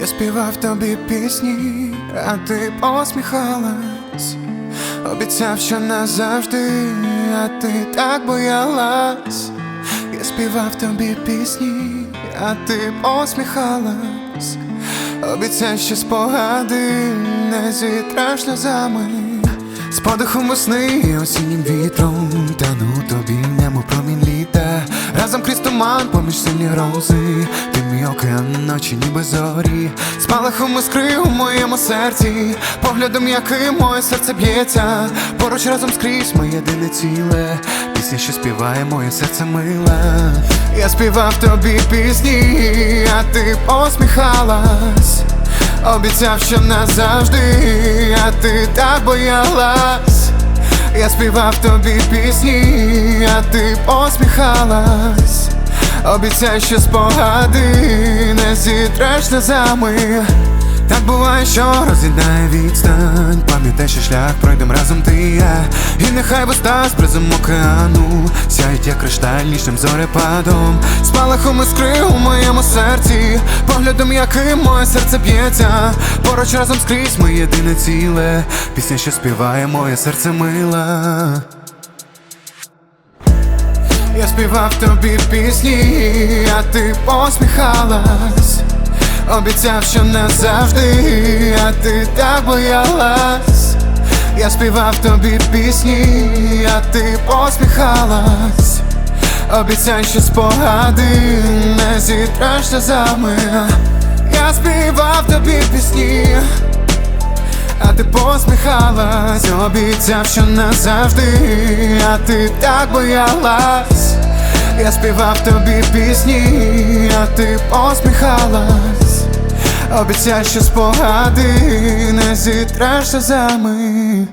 Я співав тобі пісні, а ти посміхалась, обіцяв, що назавжди, а ти так боялась. Я співав тобі пісні, а ти посміхалась, обіцяв, що спогади не зітраш сльозами. З подихом весни, осіннім вітром туман, поміж сильні грози Ти мій океан ночі, ніби зорі. Спалахом іскри у моєму серці Поглядом, яким моє серце б'ється. Поруч разом скрізь моє єдине ціле. Пісня, що співає моє серце миле. Я співав тобі пісні, а ти посміхалась. Обіцяв, що назавжди, а ти так боялась. Я співав тобі пісні, а ти посміхалась. Обіцяй, що спогади не зітреш сльозами. Так буває, що роз'єднає відстань. Пам'ятай, що шлях пройдем разом ти і я. І нехай воста з призом океану Сяють як кришталь ніжним зорепадом Спалахом іскри у моєму серці Поглядом, яким моє серце б'ється. Поруч разом скрізь моє єдине ціле. Пісня, що співає моє серце мила я співав тобі пісні, а ти посміхалась. Обіцяв, що назавжди, а ти так боялась. Я співав тобі пісні, а ти посміхалась. Обіцяй, що спогади не зітреш сльозами Я співав тобі пісні а ти посміхалась, обіцяв, що назавжди, а ти так боялась. Я співав тобі пісні, а ти посміхалась. Обіцяй, що спогади не зітреш сльозами